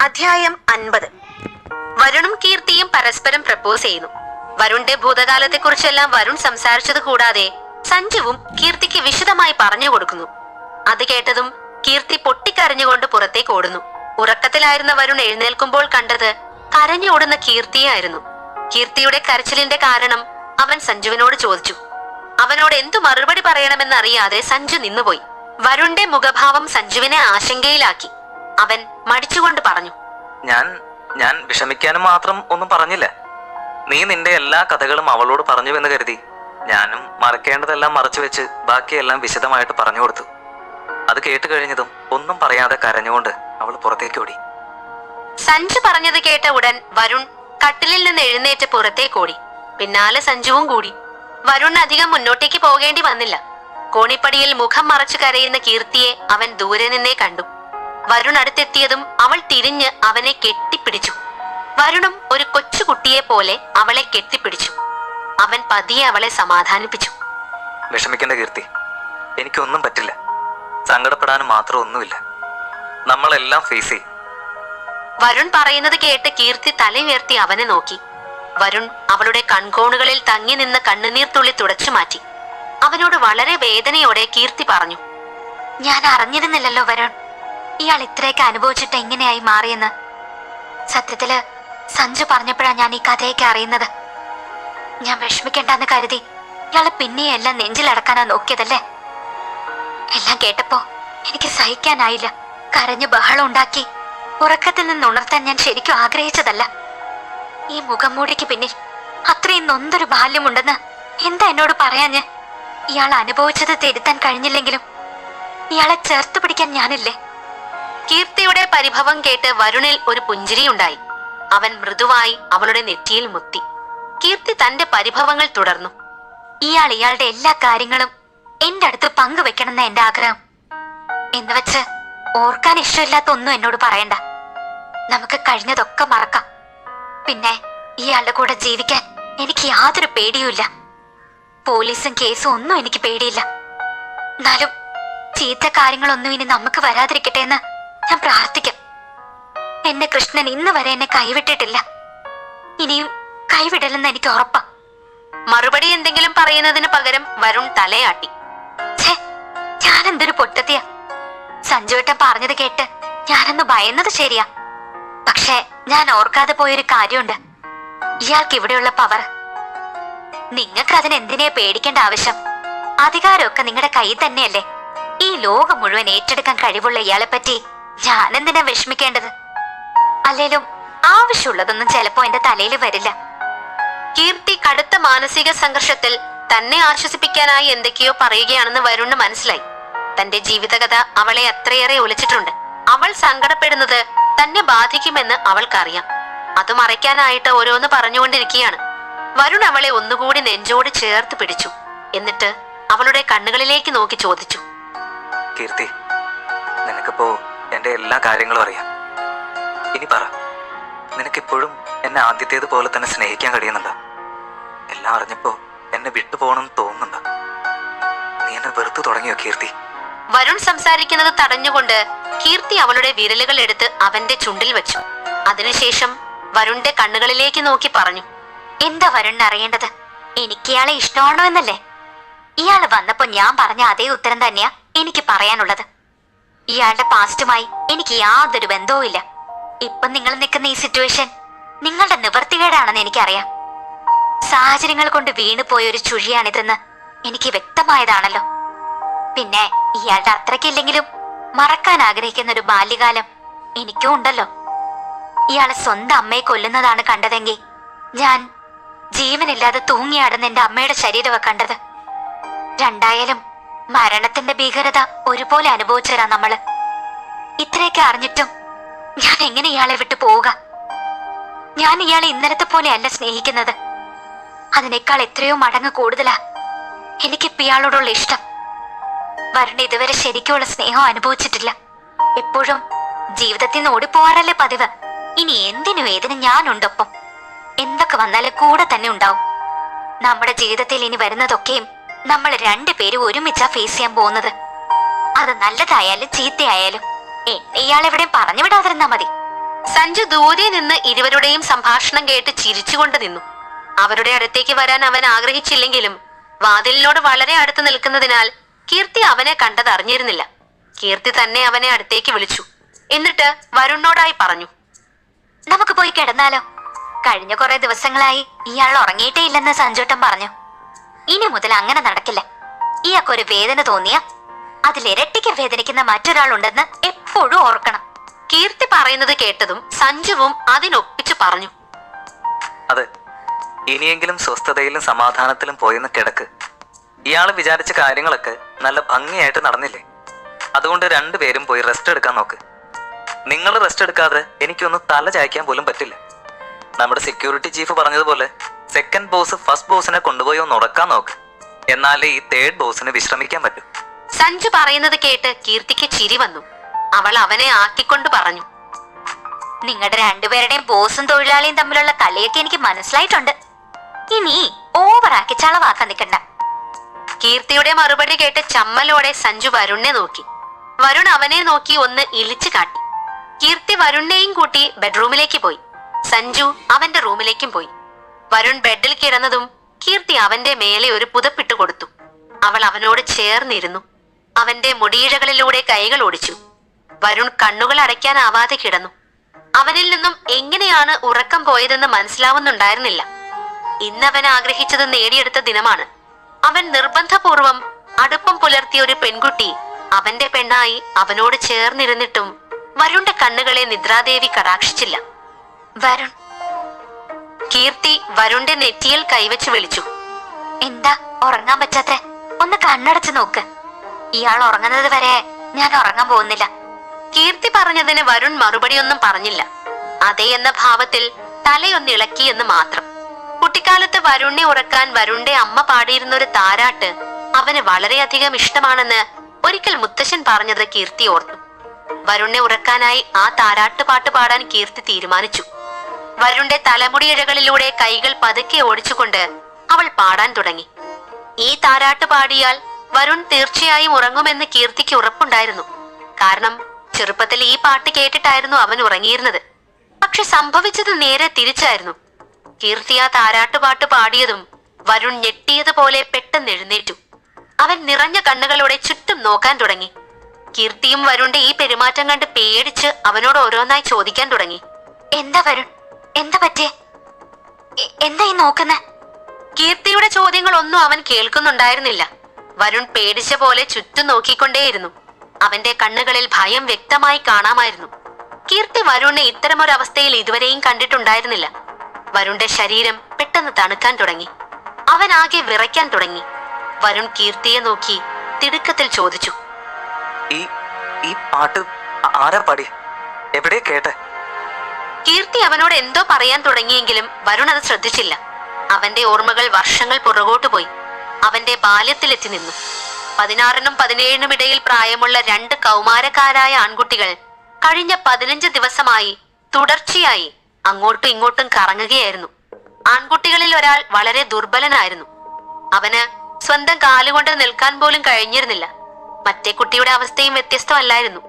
അധ്യായം അൻപത്. വരുണും കീർത്തിയും പരസ്പരം പ്രപ്പോസ് ചെയ്യുന്നു. വരുണിന്റെ ഭൂതകാലത്തെക്കുറിച്ചെല്ലാം വരുൺ സംസാരിച്ചത് കൂടാതെ സഞ്ജുവും കീർത്തിക്ക് വിശദമായി പറഞ്ഞു കൊടുക്കുന്നു. അത് കേട്ടതും കീർത്തി പൊട്ടിക്കരഞ്ഞുകൊണ്ട് പുറത്തേക്ക് ഓടുന്നു. ഉറക്കത്തിലായിരുന്ന വരുൺ എഴുന്നേൽക്കുമ്പോൾ കണ്ടത് കരഞ്ഞോടുന്ന കീർത്തിയായിരുന്നു. കീർത്തിയുടെ കരച്ചിലിന്റെ കാരണം അവൻ സഞ്ജുവിനോട് ചോദിച്ചു. അവനോട് എന്തു മറുപടി പറയണമെന്നറിയാതെ സഞ്ജു നിന്നുപോയി. വരുണിന്റെ മുഖഭാവം സഞ്ജുവിനെ ആശങ്കയിലാക്കി. അവൻ മടിച്ചുകൊണ്ട് പറഞ്ഞു. ഞാൻ ഞാൻ വിഷമിക്കാനും മാത്രം ഒന്നും പറഞ്ഞില്ല. നീ നിന്റെ എല്ലാ കഥകളും അവളോട് പറഞ്ഞു എന്ന് കരുതി. ഞാനും മറക്കേണ്ടതെല്ലാം മറച്ചു വെച്ച് ബാക്കിയെല്ലാം വിശദമായിട്ട് പറഞ്ഞു കൊടുത്തു. അത് കേട്ട് കഴിഞ്ഞതും ഒന്നും പറയാതെ കരഞ്ഞുകൊണ്ട് അവൾ പുറത്തേക്ക് ഓടി. സഞ്ജു പറഞ്ഞത് കേട്ട ഉടൻ വരുൺ കട്ടിലിൽ നിന്ന് എഴുന്നേറ്റ് പുറത്തേക്ക് ഓടി. പിന്നാലെ സഞ്ജുവും കൂടി. വരുൺ അധികം മുന്നോട്ടേക്ക് പോകേണ്ടി വന്നില്ല. കോണിപ്പടിയിൽ മുഖം മറച്ചു കരയുന്ന കീർത്തിയെ അവൻ ദൂരെ നിന്നേ കണ്ടു. വരുൺ അടുത്തെത്തിയതും അവൾ തിരിഞ്ഞ് അവനെ കെട്ടിപ്പിടിച്ചു. വരുണും ഒരു കൊച്ചുകുട്ടിയെ പോലെ അവളെ കെട്ടിപ്പിടിച്ചു. അവൻ പതിയെ അവളെ സമാധാനിപ്പിച്ചു. വിഷമിക്കേണ്ട കീർത്തി. എനിക്കൊന്നും പറ്റില്ല. സങ്കടപ്പെടാനും മാത്രം ഒന്നുമില്ല. നമ്മളെല്ലാം ഫേസ് ചെയ്യും. വരുൺ പറയുന്നത് കേട്ട് കീർത്തി തലയുയർത്തി അവനെ നോക്കി. വരുൺ അവളുടെ കൺകോണുകളിൽ തങ്ങി നിന്ന കണ്ണുനീർ തുള്ളി തുടച്ചു മാറ്റി. അവനോട് വളരെ വേദനയോടെ കീർത്തി പറഞ്ഞു. ഞാൻ അറിഞ്ഞിരുന്നില്ലല്ലോ വരുൺ. ഇയാൾ ഇത്രയൊക്കെ അനുഭവിച്ചിട്ട് എങ്ങനെയായി മാറിയെന്ന്? സത്യത്തിൽ സഞ്ജു പറഞ്ഞപ്പോഴാണ് ഞാൻ ഈ കഥയൊക്കെ അറിയുന്നത്. ഞാൻ വിഷമിക്കണ്ടെന്ന് കരുതി ഇയാൾ പിന്നെയും എല്ലാം നെഞ്ചിലടക്കാനാ നോക്കിയതല്ലേ? എല്ലാം കേട്ടപ്പോ എനിക്ക് സഹിക്കാനായില്ല. കരഞ്ഞ് ബഹളം ഉണ്ടാക്കി ഉറക്കത്തിൽ നിന്ന് ഉണർത്താൻ ഞാൻ ശരിക്കും ആഗ്രഹിച്ചതല്ല. ഈ മുഖംമൂടിക്ക് പിന്നിൽ അത്രയും നൊന്തൊരു ബാല്യമുണ്ടെന്ന് എന്താ എന്നോട് പറയാഞ്ഞ്? ഇയാൾ അനുഭവിച്ചത് തിരുത്താൻ കഴിഞ്ഞില്ലെങ്കിലും ഇയാളെ ചേർത്ത് പിടിക്കാൻ ഞാനില്ലേ? കീർത്തിയുടെ പരിഭവം കേട്ട് വരുണിൽ ഒരു പുഞ്ചിരിയുണ്ടായി. അവൻ മൃദുവായി അവളുടെ നെറ്റിയിൽ മുത്തി. കീർത്തി തന്റെ പരിഭവങ്ങൾ തുടർന്നു. ഇയാൾ ഇയാളുടെ എല്ലാ കാര്യങ്ങളും എന്റെ അടുത്ത് പങ്കുവെക്കണമെന്ന എന്റെ ആഗ്രഹം. എന്ന് വെച്ച് ഓർക്കാൻ ഇഷ്ടമില്ലാത്ത ഒന്നും എന്നോട് പറയണ്ട. നമുക്ക് കഴിഞ്ഞതൊക്കെ മറക്കാം. പിന്നെ ഇയാളുടെ കൂടെ ജീവിക്കാൻ എനിക്ക് യാതൊരു പേടിയുമില്ല. പോലീസും കേസും ഒന്നും എനിക്ക് പേടിയില്ല. എന്നാലും ചീത്ത കാര്യങ്ങളൊന്നും ഇനി നമുക്ക് വരാതിരിക്കട്ടെ എന്ന് ഞാൻ പ്രാർത്ഥിക്കാം. എന്റെ കൃഷ്ണൻ ഇന്ന് വരെ എന്നെ കൈവിട്ടിട്ടില്ല. ഇനിയും കൈവിടലെന്ന് എനിക്ക് ഉറപ്പാ. മറുപടി എന്തെങ്കിലും പറയുന്നതിന് പകരം വരുൺ തലയാട്ടി. ഞാനെന്തൊരു പൊട്ടത്തിയ. സഞ്ജുവേട്ടൻ പറഞ്ഞത് കേട്ട് ഞാനൊന്ന് ഭയന്നത് ശരിയാ. പക്ഷേ ഞാൻ ഓർക്കാതെ പോയൊരു കാര്യമുണ്ട്. ഇയാൾക്ക് ഇവിടെയുള്ള പവർ. നിങ്ങൾക്ക് അതിന് എന്തിനെ പേടിക്കേണ്ട ആവശ്യം? അധികാരമൊക്കെ നിങ്ങളുടെ കയ്യിൽ തന്നെയല്ലേ? ഈ ലോകം മുഴുവൻ ഏറ്റെടുക്കാൻ കഴിവുള്ള ഇയാളെ പറ്റി ഞാൻ എന്തിനാ വിഷമിക്കേണ്ടത്? അല്ലേലും ആവശ്യമുള്ളതൊന്നും ചിലപ്പോ എന്റെ തലയിൽ വരില്ല. കീർത്തി കടുത്ത മാനസിക സംഘർഷത്തിൽ തന്നെ ആശ്വസിപ്പിക്കാനായി എന്തൊക്കെയോ പറയുകയാണെന്ന് വരുണ് മനസ്സിലായി. തന്റെ ജീവിതകഥ അവളെ അത്രയേറെ ഒലിച്ചിട്ടുണ്ട് അവൾ സങ്കടപ്പെടുന്നത് തന്നെ ബാധിക്കുമെന്ന് അവൾക്കറിയാം. അത് മറയ്ക്കാനായിട്ട് ഓരോന്ന് പറഞ്ഞുകൊണ്ടിരിക്കുകയാണ്. വരുൺ അവളെ ഒന്നുകൂടി നെഞ്ചോട് ചേർത്ത് പിടിച്ചു. എന്നിട്ട് അവളുടെ കണ്ണുകളിലേക്ക് നോക്കി ചോദിച്ചു. കീർത്തി നിനക്കിപ്പോ എന്റെ എല്ലാ കാര്യങ്ങളും അറിയാം. ഇനി പറ നിനക്കിപ്പോഴും എന്നെ ആദ്യത്തേത് പോലെ തന്നെ സ്നേഹിക്കാൻ കഴിയുന്നുണ്ടോ? എല്ലാം അറിഞ്ഞപ്പോ എന്നെ വിട്ടുപോകണമെന്ന് തോന്നുന്നുണ്ടോ? നീ എന്നെ വെറുത്തു തുടങ്ങിയോ കീർത്തി? വരുൺ സംസാരിക്കുന്നത് തടഞ്ഞുകൊണ്ട് കീർത്തി അവളുടെ വിരലുകൾ എടുത്ത് അവന്റെ ചുണ്ടിൽ വെച്ചു. അതിനുശേഷം വരുണിന്റെ കണ്ണുകളിലേക്ക് നോക്കി പറഞ്ഞു എന്താ വരുൺ അറിയേണ്ടത്? എനിക്ക് ഇയാളെ ഇഷ്ടമാണോ എന്നല്ലേ? ഇയാൾ വന്നപ്പോ ഞാൻ പറഞ്ഞ അതേ ഉത്തരം തന്നെയാ എനിക്ക് പറയാനുള്ളത്. ഇയാളുടെ പാസ്റ്റുമായി എനിക്ക് യാതൊരു ബന്ധവും ഇല്ല ഇപ്പൊ നിങ്ങൾ നിൽക്കുന്ന ഈ സിറ്റുവേഷൻ നിങ്ങളുടെ നിവർത്തികേടാണെന്ന് എനിക്കറിയാം. സാഹചര്യങ്ങൾ കൊണ്ട് വീണു പോയൊരു ചുഴിയാണിതെന്ന് എനിക്ക് വ്യക്തമായതാണല്ലോ. പിന്നെ ഇയാളുടെ അത്രയ്ക്കില്ലെങ്കിലും മറക്കാൻ ആഗ്രഹിക്കുന്ന ഒരു ബാല്യകാലം എനിക്കും ഉണ്ടല്ലോ. ഇയാളെ സ്വന്തം അമ്മയെ കൊല്ലുന്നതാണ് കണ്ടതെങ്കിൽ ഞാൻ ജീവനില്ലാതെ തൂങ്ങിയാടുന്ന എന്റെ അമ്മയുടെ ശരീരമാണ് കണ്ടത്. രണ്ടായാലും മരണത്തിന്റെ ഭീകരത ഒരുപോലെ അനുഭവിച്ചരാ നമ്മൾ. ഇത്രയൊക്കെ അറിഞ്ഞിട്ടും ഞാൻ എങ്ങനെ ഇയാളെ വിട്ടു പോവുക? ഞാൻ ഇയാളെ ഇന്നലത്തെ പോലെയല്ല സ്നേഹിക്കുന്നത്. അതിനേക്കാൾ എത്രയോ മടങ്ങ് കൂടുതലാ എനിക്കിപ്പോ ഇയാളോടുള്ള ഇഷ്ടം. വരുൺ ഇതുവരെ ശരിക്കുള്ള സ്നേഹം അനുഭവിച്ചിട്ടില്ല. എപ്പോഴും ജീവിതത്തിൽ നിന്ന് ഓടിപ്പോവാറല്ലേ പതിവ്. ഇനി എന്തിനും ഏതിനും ഞാനുണ്ടൊപ്പം. എന്തൊക്കെ വന്നാലും കൂടെ തന്നെ ഉണ്ടാവും. നമ്മുടെ ജീവിതത്തിൽ ഇനി വരുന്നതൊക്കെയും നമ്മൾ രണ്ടുപേരും ഒരുമിച്ചാ ഫേസ് ചെയ്യാൻ പോകുന്നത്. അത് നല്ലതായാലും ചീത്തയായാലും ഇയാൾ എവിടെയും പറഞ്ഞു വിടാതിരുന്നാ മതി. സഞ്ജു ദൂരെ നിന്ന് ഇരുവരുടെയും സംഭാഷണം കേട്ട് ചിരിച്ചുകൊണ്ട് നിന്നു. അവരുടെ അടുത്തേക്ക് വരാൻ അവൻ ആഗ്രഹിച്ചില്ലെങ്കിലും വാതിലിനോട് വളരെ അടുത്ത് നിൽക്കുന്നതിനാൽ കീർത്തി അവനെ കണ്ടത് അറിഞ്ഞിരുന്നില്ല. കീർത്തി തന്നെ അവനെ അടുത്തേക്ക് വിളിച്ചു. എന്നിട്ട് വരുണിനോടായി പറഞ്ഞു. നമുക്ക് പോയി കിടന്നാലോ? കഴിഞ്ഞ കുറെ ദിവസങ്ങളായി ഇയാൾ ഉറങ്ങിയിട്ടേ ഇല്ലെന്ന് സഞ്ജോട്ടൻ പറഞ്ഞു. ഇനി മുതൽ അങ്ങനെ നടക്കില്ല. ഇയാൾക്കൊരു വേദന തോന്നിയ അതിലിരട്ടിക്ക് വേദനിക്കുന്ന മറ്റൊരാളുണ്ടെന്ന് എപ്പോഴും ഓർക്കണം. കീർത്തി പറയുന്നത് കേട്ടതും സഞ്ജുവും അതിനൊപ്പിച്ചു പറഞ്ഞു. അതെ ഇനിയെങ്കിലും സ്വസ്ഥതയിലും സമാധാനത്തിലും പോയെന്ന് കിടക്ക്. ഇയാൾ വിചാരിച്ച കാര്യങ്ങളൊക്കെ നല്ല ഭംഗിയായിട്ട് നടന്നില്ലേ? അതുകൊണ്ട് രണ്ടുപേരും പോയി റെസ്റ്റ് എടുക്കാൻ നോക്ക്. നിങ്ങൾ റെസ്റ്റ് എടുക്കാതെ എനിക്കൊന്ന് തല ചായ്ക്കാൻ പോലും പറ്റില്ല. നമ്മുടെ സെക്യൂരിറ്റി ചീഫ് പറഞ്ഞതുപോലെ സെക്കൻഡ് ബോസ് ഫസ്റ്റ് ബോസിനെ കൊണ്ടുപോയി ഒന്ന് ഉറക്കാൻ നോക്ക്. എന്നാലേ ഈ തേർഡ് ബോസിന് വിശ്രമിക്കാൻ പറ്റൂ. സഞ്ജു പറയുന്നത് കേട്ട് കീർത്തിക്ക് ചിരി വന്നു. അവൾ അവനെ ആക്കിക്കൊണ്ട് പറഞ്ഞു. നിങ്ങളുടെ രണ്ടുപേരുടെയും ബോസും തൊഴിലാളിയും തമ്മിലുള്ള കളിയൊക്കെ എനിക്ക് മനസ്സിലായിട്ടുണ്ട്. ഇനി ഓവറാക്കി ചളവാക്കാൻ നിൽക്കണ്ട. കീർത്തിയുടെ മറുപടി കേട്ട് ചമ്മലോടെ സഞ്ജു വരുണിനെ നോക്കി. വരുൺ അവനെ നോക്കി ഒന്ന് ഇളിച്ചു കാട്ടി. കീർത്തി വരുണിനെയും കൂട്ടി ബെഡ്റൂമിലേക്ക് പോയി. സഞ്ജു അവന്റെ റൂമിലേക്കും പോയി. വരുൺ ബെഡിൽ കിടന്നതും കീർത്തി അവന്റെ മേലെ ഒരു പുതപ്പിട്ട് കൊടുത്തു. അവൾ അവനോട് ചേർന്നിരുന്നു. അവന്റെ മുടിയിഴകളിലൂടെ കൈകൾ ഓടിച്ചു. വരുൺ കണ്ണുകൾ അടയ്ക്കാനാവാതെ കിടന്നു. അവനിൽ നിന്നും എങ്ങനെയാണ് ഉറക്കം പോയതെന്ന് മനസ്സിലാവുന്നുണ്ടായിരുന്നില്ല. ഇന്നവൻ ആഗ്രഹിച്ചത് നേടിയെടുത്ത ദിനമാണ്. അവൻ നിർബന്ധപൂർവം അടുപ്പം പുലർത്തിയ ഒരു പെൺകുട്ടി അവന്റെ പെണ്ണായി അവനോട് ചേർന്നിരുന്നിട്ടും വരുണ്ട കണ്ണുകളെ നിദ്രാദേവി കടാക്ഷിച്ചില്ല. വരുൺ. കീർത്തി വരുണിന്റെ നെറ്റിയിൽ കൈവച്ച് വിളിച്ചു. എന്താ ഉറങ്ങാൻ പറ്റാത്ത? ഒന്ന് കണ്ണടച്ച് നോക്ക്. ഇയാൾ ഉറങ്ങുന്നത് വരെ ഞാൻ ഉറങ്ങാൻ പോകുന്നില്ല. കീർത്തി പറഞ്ഞതിന് വരുൺ മറുപടിയൊന്നും പറഞ്ഞില്ല. അതേ എന്ന ഭാവത്തിൽ തലയൊന്ന് ഇളക്കി എന്ന് മാത്രം. കുട്ടിക്കാലത്ത് വരുണിനെ ഉറക്കാൻ വരുണിന്റെ അമ്മ പാടിയിരുന്ന ഒരു താരാട്ട് അവന് വളരെയധികം ഇഷ്ടമാണെന്ന് ഒരിക്കൽ മുത്തശ്ശൻ പറഞ്ഞത് കീർത്തി ഓർത്തു. വരുണിനെ ഉറക്കാനായി ആ താരാട്ട് പാട്ട് പാടാൻ കീർത്തി തീരുമാനിച്ചു. വരുണിന്റെ തലമുടിയിഴകളിലൂടെ കൈകൾ പതുക്കെ ഓടിച്ചുകൊണ്ട് അവൾ പാടാൻ തുടങ്ങി. ഈ താരാട്ട് പാടിയാൽ വരുൺ തീർച്ചയായും ഉറങ്ങുമെന്ന് കീർത്തിക്ക് ഉറപ്പുണ്ടായിരുന്നു. കാരണം ചെറുപ്പത്തിൽ ഈ പാട്ട് കേട്ടിട്ടായിരുന്നു അവൻ ഉറങ്ങിയിരുന്നത്. പക്ഷെ സംഭവിച്ചത് നേരെ തിരിച്ചായിരുന്നു. കീർത്തി ആ താരാട്ടുപാട്ട് പാടിയതും വരുൺ ഞെട്ടിയതുപോലെ പെട്ടെന്ന് എഴുന്നേറ്റു. അവൻ നിറഞ്ഞ കണ്ണുകളോടെ ചുറ്റും നോക്കാൻ തുടങ്ങി. കീർത്തിയും വരുണിന്റെ ഈ പെരുമാറ്റം കണ്ട് പേടിച്ച് അവനോട് ഓരോന്നായി ചോദിക്കാൻ തുടങ്ങി. എന്താ വരുൺ? എന്താ പറ്റേ എന്താ ഈ നോക്കുന്നെ? കീർത്തിയുടെ ചോദ്യങ്ങളൊന്നും അവൻ കേൾക്കുന്നുണ്ടായിരുന്നില്ല. വരുൺ പേടിച്ച പോലെ ചുറ്റും നോക്കിക്കൊണ്ടേയിരുന്നു. അവന്റെ കണ്ണുകളിൽ ഭയം വ്യക്തമായി കാണാമായിരുന്നു. കീർത്തി വരുണിനെ ഇത്തരമൊരവസ്ഥയിൽ ഇതുവരെയും കണ്ടിട്ടുണ്ടായിരുന്നില്ല. വരുണിന്റെ ശരീരം പെട്ടെന്ന് തണുക്കാൻ തുടങ്ങി. അവൻ ആകെ വിറയ്ക്കാൻ തുടങ്ങി. വരുൺ കീർത്തിയെ നോക്കി തിടുക്കത്തിൽ ചോദിച്ചു. ഈ ഈ പാട്ട് ആരാ പാടി എവിടെ കേട്ടെ? കീർത്തി അവനോട് എന്തോ പറയാൻ തുടങ്ങിയെങ്കിലും വരുൺ അത് ശ്രദ്ധിച്ചില്ല. അവന്റെ ഓർമ്മകൾ വർഷങ്ങൾ പുറകോട്ട് പോയി. അവന്റെ ബാല്യത്തിലെത്തി നിന്നു. പതിനാറിനും പതിനേഴിനും ഇടയിൽ പ്രായമുള്ള രണ്ട് കൗമാരക്കാരായ ആൺകുട്ടികൾ കഴിഞ്ഞ പതിനഞ്ച് ദിവസമായി തുടർച്ചയായി അങ്ങോട്ടും ഇങ്ങോട്ടും കറങ്ങുകയായിരുന്നു. ആൺകുട്ടികളിൽ ഒരാൾ വളരെ ദുർബലനായിരുന്നു. അവന് സ്വന്തം കാലുകൊണ്ട് നിൽക്കാൻ പോലും കഴിഞ്ഞിരുന്നില്ല. മറ്റേ കുട്ടിയുടെ അവസ്ഥയും വ്യത്യസ്തമല്ലായിരുന്നു.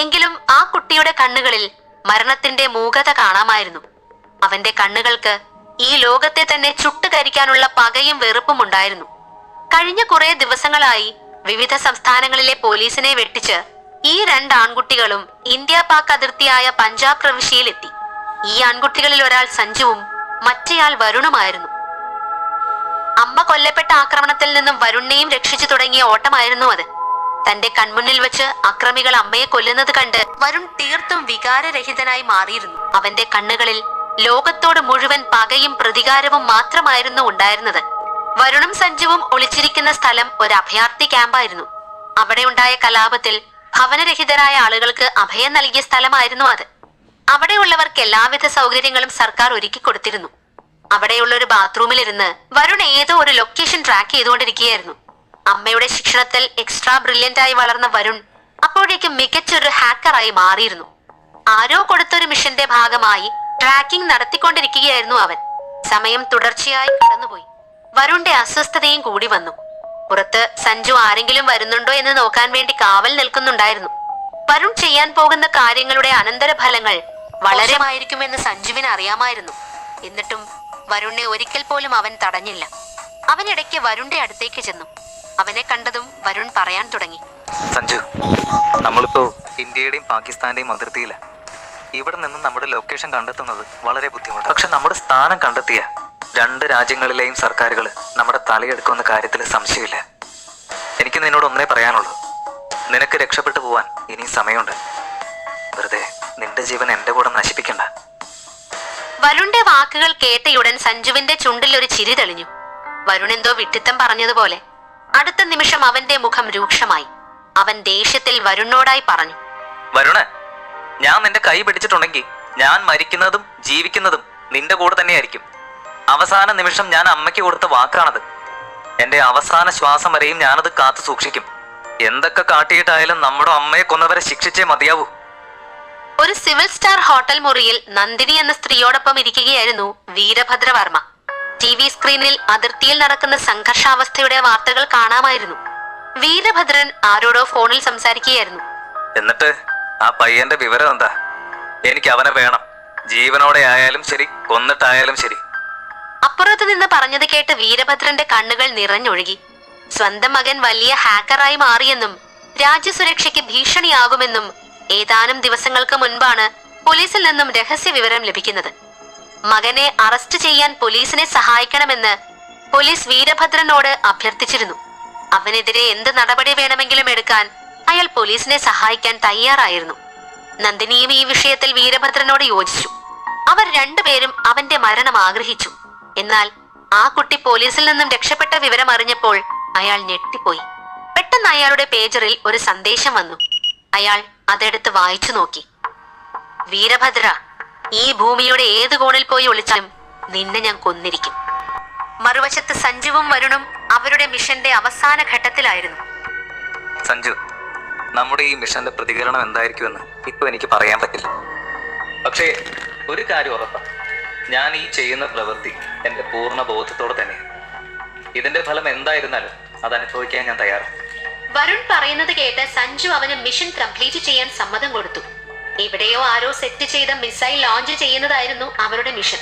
എങ്കിലും ആ കുട്ടിയുടെ കണ്ണുകളിൽ മരണത്തിന്റെ മൂകത കാണാമായിരുന്നു. അവന്റെ കണ്ണുകൾക്ക് ഈ ലോകത്തെ തന്നെ ചുട്ടുകരിക്കാനുള്ള പകയും വെറുപ്പും ഉണ്ടായിരുന്നു. കഴിഞ്ഞ കുറെ ദിവസങ്ങളായി വിവിധ സംസ്ഥാനങ്ങളിലെ പോലീസിനെ വെട്ടിച്ച് ഈ രണ്ട് ആൺകുട്ടികളും ഇന്ത്യ പാക് അതിർത്തിയായ പഞ്ചാബ് പ്രവിശ്യയിലെത്തി. ഈ ആൺകുട്ടികളിൽ ഒരാൾ സഞ്ജുവും മറ്റേയാൾ വരുണുമായിരുന്നു. അമ്മ കൊല്ലപ്പെട്ട ആക്രമണത്തിൽ നിന്നും വരുണിനെയും രക്ഷിച്ചു തുടങ്ങിയ ഓട്ടമായിരുന്നു അത്. തന്റെ കൺമുന്നിൽ വെച്ച് അക്രമികൾ അമ്മയെ കൊല്ലുന്നത് കണ്ട് വരുൺ തീർത്തും വികാരരഹിതനായി മാറിയിരുന്നു. അവന്റെ കണ്ണുകളിൽ ലോകത്തോട് മുഴുവൻ പകയും പ്രതികാരവും മാത്രമായിരുന്നു ഉണ്ടായിരുന്നത്. വരുണും സഞ്ജുവും ഒളിച്ചിരിക്കുന്ന സ്ഥലം ഒരു അഭയാർത്ഥി ക്യാമ്പായിരുന്നു. അവിടെ ഉണ്ടായ കലാപത്തിൽ ഭവനരഹിതരായ ആളുകൾക്ക് അഭയം നൽകിയ സ്ഥലമായിരുന്നു അത്. അവിടെയുള്ളവർക്ക് എല്ലാവിധ സൗകര്യങ്ങളും സർക്കാർ ഒരുക്കി കൊടുത്തിരുന്നു. അവിടെയുള്ള ഒരു ബാത്റൂമിലിരുന്ന് വരുൺ ഏതോ ഒരു ലൊക്കേഷൻ ട്രാക്ക് ചെയ്തുകൊണ്ടിരിക്കുകയായിരുന്നു. അമ്മയുടെ ശിക്ഷണത്തിൽ എക്സ്ട്രാ ബ്രില്യന്റ് ആയി വളർന്ന വരുൺ അപ്പോഴേക്കും മികച്ചൊരു ഹാക്കറായി മാറിയിരുന്നു. ആരോ കൊടുത്തൊരു മിഷന്റെ ഭാഗമായി ട്രാക്കിംഗ് നടത്തിക്കൊണ്ടിരിക്കുകയായിരുന്നു അവൻ. സമയം തുടർച്ചയായി കടന്നുപോയി. വരുണിന്റെ അസ്വസ്ഥതയും കൂടി വന്നു. പുറത്ത് സഞ്ജു ആരെങ്കിലും വരുന്നുണ്ടോ എന്ന് നോക്കാൻ വേണ്ടി കാവൽ നിൽക്കുന്നുണ്ടായിരുന്നു. വരുൺ ചെയ്യാൻ പോകുന്ന കാര്യങ്ങളുടെ അനന്തരഫലങ്ങൾ വളരെമായിരിക്കുമെന്ന് സഞ്ജുവിന് അറിയാമായിരുന്നു. എന്നിട്ടും വരുണിനെ ഒരിക്കൽ പോലും അവൻ തടഞ്ഞില്ല. അവനിടയ്ക്ക് വരുണിന്റെ അടുത്തേക്ക് ചെന്നു. അവനെ കണ്ടതും വരുൺ പറയാൻ തുടങ്ങി. സഞ്ജു നമ്മളിപ്പോ ഇന്ത്യയുടെയും പാകിസ്ഥാന്റെയും അതിർത്തിയില്ല ഇവിടെ നിന്ന് നമ്മുടെ ലൊക്കേഷൻ കണ്ടെത്തുന്നത് വളരെ ബുദ്ധിമുട്ടാണ് പക്ഷെ നമ്മുടെ സ്ഥാനം കണ്ടെത്തിയ രണ്ട് രാജ്യങ്ങളിലെയും സർക്കാരുകൾ നമ്മുടെ തലയെടുക്കുന്ന കാര്യത്തിൽ സംശയമില്ല. എനിക്ക് നിന്നോട് ഒന്നേ പറയാനുള്ളൂ. നിനക്ക് രക്ഷപ്പെട്ടു പോവാൻ ഇനി സമയമുണ്ട്. വെറുതെ നിന്റെ ജീവൻ എന്റെ കൂടെ നശിപ്പിക്കണ്ട. വരുണിന്റെ വാക്കുകൾ കേട്ടയുടൻ സഞ്ജുവിന്റെ ചുണ്ടിൽ ഒരു ചിരി തെളിഞ്ഞു. വരുൺ എന്തോ വിട്ടിത്തം പറഞ്ഞതുപോലെ അടുത്ത നിമിഷം അവന്റെ മുഖം രൂക്ഷമായി. അവൻ ദേഷ്യത്തിൽ വരുണോടായി പറഞ്ഞു. വരുണ ഞാൻ നിന്റെ കൈ പിടിച്ചിട്ടുണ്ടെങ്കിൽ ഞാൻ മരിക്കുന്നതും ജീവിക്കുന്നതും നിന്റെ കൂടെ തന്നെയായിരിക്കും. അവസാന നിമിഷം ഞാൻ അമ്മയ്ക്ക് കൊടുത്ത വാക്കാണത്. എന്റെ അവസാന ശ്വാസം വരെയും ഞാനത് കാത്തു സൂക്ഷിക്കും. എന്തൊക്കെ കാട്ടിയിട്ടായാലും നമ്മുടെ അമ്മയെ കൊന്നവരെ ശിക്ഷിച്ചേ മതിയാവൂ. ഒരു സിവിൽ സ്റ്റാർ ഹോട്ടൽ മുറിയിൽ നന്ദിനി എന്ന സ്ത്രീയോടൊപ്പം ഇരിക്കുകയായിരുന്നു വീരഭദ്രവർമ്മ. ടി വി സ്ക്രീനിൽ അതിർത്തിയിൽ നടക്കുന്ന സംഘർഷാവസ്ഥയുടെ വാർത്തകൾ കാണാമായിരുന്നു. വീരഭദ്രൻ ആരോടോ ഫോണിൽ സംസാരിക്കുകയായിരുന്നു. എന്നിട്ട് ആ പയ്യന്റെ വിവരം എന്താ? എനിക്ക് അവനെ വേണം. ജീവനോടെ ആയാലും ശരി കൊന്നിട്ടായാലും ശരി. അപ്പുറത്ത് നിന്ന് പറഞ്ഞത് കേട്ട് വീരഭദ്രന്റെ കണ്ണുകൾ നിറഞ്ഞൊഴുകി. സ്വന്തം മകൻ വലിയ ഹാക്കറായി മാറിയെന്നും രാജ്യസുരക്ഷയ്ക്ക് ഭീഷണിയാകുമെന്നും ഏതാനും ദിവസങ്ങൾക്ക് മുൻപാണ് പോലീസിൽ നിന്നും രഹസ്യ വിവരം ലഭിക്കുന്നത്. മകനെ അറസ്റ്റ് ചെയ്യാൻ പോലീസിനെ സഹായിക്കണമെന്ന് പോലീസ് വീരഭദ്രനോട് അഭ്യർത്ഥിച്ചിരുന്നു. അവനെതിരെ എന്ത് നടപടി വേണമെങ്കിലും എടുക്കാൻ അയാൾ പോലീസിനെ സഹായിക്കാൻ തയ്യാറായിരുന്നു. നന്ദിനിയും ഈ വിഷയത്തിൽ വീരഭദ്രനോട് യോജിച്ചു. അവർ രണ്ടുപേരും അവന്റെ മരണം ആഗ്രഹിച്ചു. എന്നാൽ ആ കുട്ടി പോലീസിൽ നിന്നും രക്ഷപ്പെട്ട വിവരം അറിഞ്ഞപ്പോൾ അയാൾ ഞെട്ടിപ്പോയി. പെട്ടെന്ന് അയാളുടെ പേജറിൽ ഒരു സന്ദേശം വന്നു. അയാൾ അതെടുത്ത് വായിച്ചു നോക്കി. വീരഭദ്ര ഈ ഭൂമിയുടെ ഏത് കോണിൽ പോയി ഒളിച്ചാലും നിന്നെ ഞാൻ കൊന്നിരിക്കും. മറുവശത്ത് സഞ്ജുവും വരുണും അവരുടെ മിഷന്റെ അവസാന ഘട്ടത്തിലായിരുന്നു. സഞ്ജു നമ്മുടെ ഈ മിഷന്റെ പ്രതികരണം എന്തായിരിക്കും എന്ന് ഇപ്പൊ എനിക്ക് പറയാൻ പറ്റില്ല. പക്ഷേ ഒരു കാര്യം ഉറപ്പാണ്. ഞാൻ ഈ ചെയ്യുന്ന പ്രവൃത്തി എന്റെ പൂർണ ബോധത്തോടെ തന്നെ ഇതിന്റെ ഫലം എന്തായിരുന്നാലും അത് അനുഭവിക്കാൻ ഞാൻ തയ്യാറാണ്. വരുൺ പറയുന്നത് കേട്ട് സഞ്ജു അവന് മിഷൻ കംപ്ലീറ്റ് ചെയ്യാൻ സമ്മതം കൊടുത്തു. എവിടെയോ ആരോ സെറ്റ് ചെയ്ത മിസൈൽ ലോഞ്ച് ചെയ്യുന്നതായിരുന്നു അവരുടെ മിഷൻ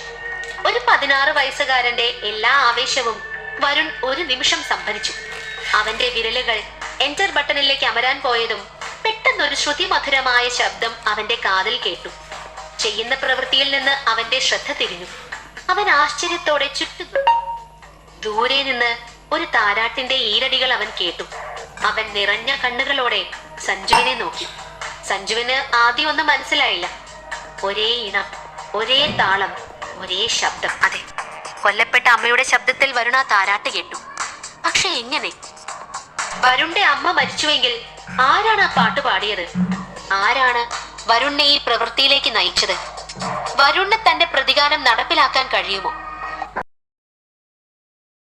ഒരു പതിനാറ് വയസ്സുകാരന്റെ എല്ലാ ആവേശവും വരുൺ ഒരു നിമിഷം സംഭരിച്ചു. അവന്റെ വിരലുകൾ എന്റർ ബട്ടണിലേക്ക് അമരാൻ പോയതും പെട്ടെന്നൊരു ശ്രുതിമധുരമായ ശബ്ദം അവന്റെ കാതിൽ കേട്ടു. ചെയ്യുന്ന പ്രവൃത്തിയിൽ നിന്ന് അവന്റെ ശ്രദ്ധ തിരിഞ്ഞു. അവൻ ആശ്ചര്യത്തോടെ ചുറ്റും. ദൂരെ നിന്ന് ഒരു താരാട്ടിന്റെ ഈരടികൾ അവൻ കേട്ടു. അവൻ നിറഞ്ഞ കണ്ണുകളോടെ സഞ്ജുവിനെ നോക്കി. സഞ്ജുവിന് ആദ്യം ഒന്നും മനസ്സിലായില്ല. ഒരേ ഇണം ഒരേ താളം ഒരേ ശബ്ദം. അതെ കൊല്ലപ്പെട്ട അമ്മയുടെ ശബ്ദത്തിൽ വരുണ താരാട്ട് കേട്ടു. പക്ഷെ എങ്ങനെ? വരുണിന്റെ അമ്മ മരിച്ചുവെങ്കിൽ ആരാണ് ആ പാട്ട് പാടിയത്? ആരാണ് വരുണിനെ ഈ പ്രവൃത്തിയിലേക്ക് നയിച്ചത്? വരുണിന് തന്റെ പ്രതികാരം നടപ്പിലാക്കാൻ കഴിയുമോ?